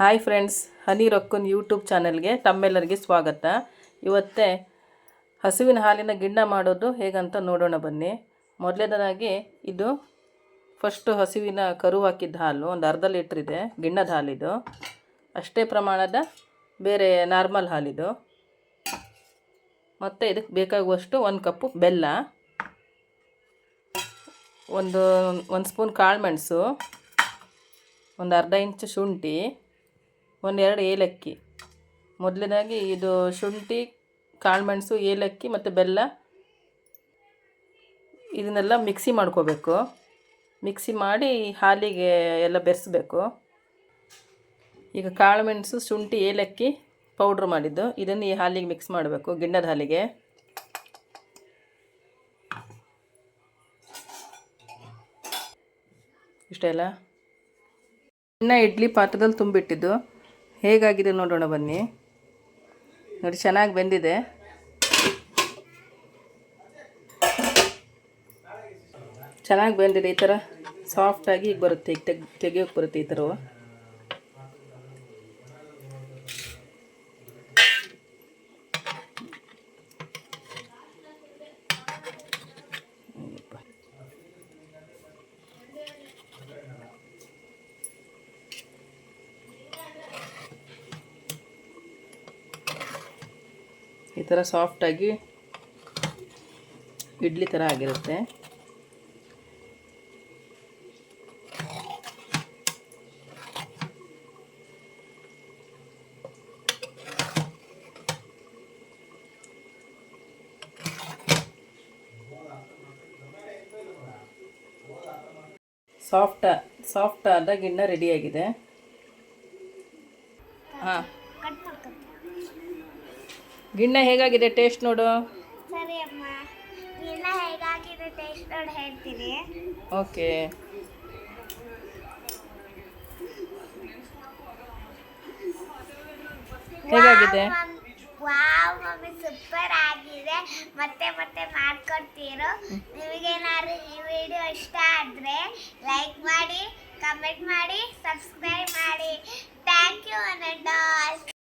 Hi friends, ಹನಿ ರೊಕ್ಕನ್ YouTube ಚಾನೆಲ್ಗೆ ತಮ್ಮೆಲ್ಲರಿಗೆ ಸ್ವಾಗತ. ಇವತ್ತೇ ಹಸುವಿನ ಹಾಲಿನ ಗಿಣ್ಣ ಮಾಡೋದು ಹೇಗಂತ ನೋಡೋಣ ಬನ್ನಿ. ಮೊದಲನೇದಾಗಿ ಇದು ಫಸ್ಟು ಹಸುವಿನ ಕರು ಹಾಕಿದ್ದ ಹಾಲು, ಒಂದು ಅರ್ಧ ಲೀಟ್ರ್ ಇದೆ, ಗಿಣ್ಣದ ಹಾಲಿದು. ಅಷ್ಟೇ ಪ್ರಮಾಣದ ಬೇರೆ ನಾರ್ಮಲ್ ಹಾಲಿದು. ಮತ್ತು ಇದಕ್ಕೆ ಬೇಕಾಗುವಷ್ಟು ಒಂದು ಕಪ್ಪು ಬೆಲ್ಲ, ಒಂದು ಒಂದು ಸ್ಪೂನ್ ಕಾಳುಮೆಣಸು ಒಂದು ಅರ್ಧ ಇಂಚು ಶುಂಠಿ ಒಂದೆರಡು ಏಲಕ್ಕಿ. ಮೊದಲನೇದಾಗಿ ಇದು ಶುಂಠಿ ಕಾಳುಮೆಣಸು ಏಲಕ್ಕಿ ಮತ್ತು ಬೆಲ್ಲ. ಇದನ್ನೆಲ್ಲ ಮಿಕ್ಸಿ ಮಾಡ್ಕೋಬೇಕು. ಮಿಕ್ಸಿ ಮಾಡಿ ಹಾಲಿಗೆ ಎಲ್ಲ ಬೆರೆಸ್ಬೇಕು. ಈಗ ಕಾಳುಮೆಣಸು ಶುಂಠಿ, ಏಲಕ್ಕಿ ಪೌಡ್ರ್ ಮಾಡಿದ್ದು. ಇದನ್ನು ಈ ಹಾಲಿಗೆ ಮಿಕ್ಸ್ ಮಾಡಬೇಕು, ಗಿಣ್ಣದ ಹಾಲಿಗೆ. ಇಷ್ಟೆಲ್ಲ ಇನ್ನು ಇಡ್ಲಿ ಪಾತ್ರದಲ್ಲಿ ತುಂಬಿಟ್ಟಿದ್ದು. ಹೇಗಾಗಿದೆ ನೋಡೋಣ ಬನ್ನಿ. ನೋಡಿ, ಚೆನ್ನಾಗಿ ಬೆಂದಿದೆ. ಚೆನ್ನಾಗಿ ಬೆಂದಿದೆ ಈ ಥರ ಸಾಫ್ಟಾಗಿ ಈಗ ಬರುತ್ತೆ, ಈಗ ತೆಗ್, ತೆಗಿಯೋಕೆ ಬರುತ್ತೆ ಈ ಥರವು ಈ ಥರ ಸಾಫ್ಟಾಗಿ ಇಡ್ಲಿ ಥರ ಆಗಿರುತ್ತೆ. ಸಾಫ್ಟ ಸಾಫ್ಟ್ ಆದ ಗಿಣ್ಣ ರೆಡಿಯಾಗಿದೆ ಹಾಂ. ಗಿಣ್ಣ ಹೇಗಾಗಿದೆ ಟೇಸ್ಟ್ ನೋಡು. ಸರಿ ಅಮ್ಮ. ಗಿಣ್ಣ ಹೇಗಾಗಿದೆ ಟೇಸ್ಟ್ ನೋಡಿ ಹೇಳ್ತೀನಿ. ಓಕೆ. ಹೇಗಾಗಿದೆ? ವಾವ್ ಮಮ್ಮಿ ಸೂಪರ್ ಆಗಿದೆ. ಮತ್ತೆ ಮತ್ತೆ ಮಾಡ್ಕೊಡ್ತೀರೋ? ನಿಮಗೇನಾದ್ರು ಈ ವಿಡಿಯೋ ಇಷ್ಟ ಆದರೆ ಲೈಕ್ ಮಾಡಿ ಕಮೆಂಟ್ ಮಾಡಿ ಸಬ್ಸ್ಕ್ರೈಬ್ ಮಾಡಿ. ಥ್ಯಾಂಕ್ ಯು ಅನ್ನೋ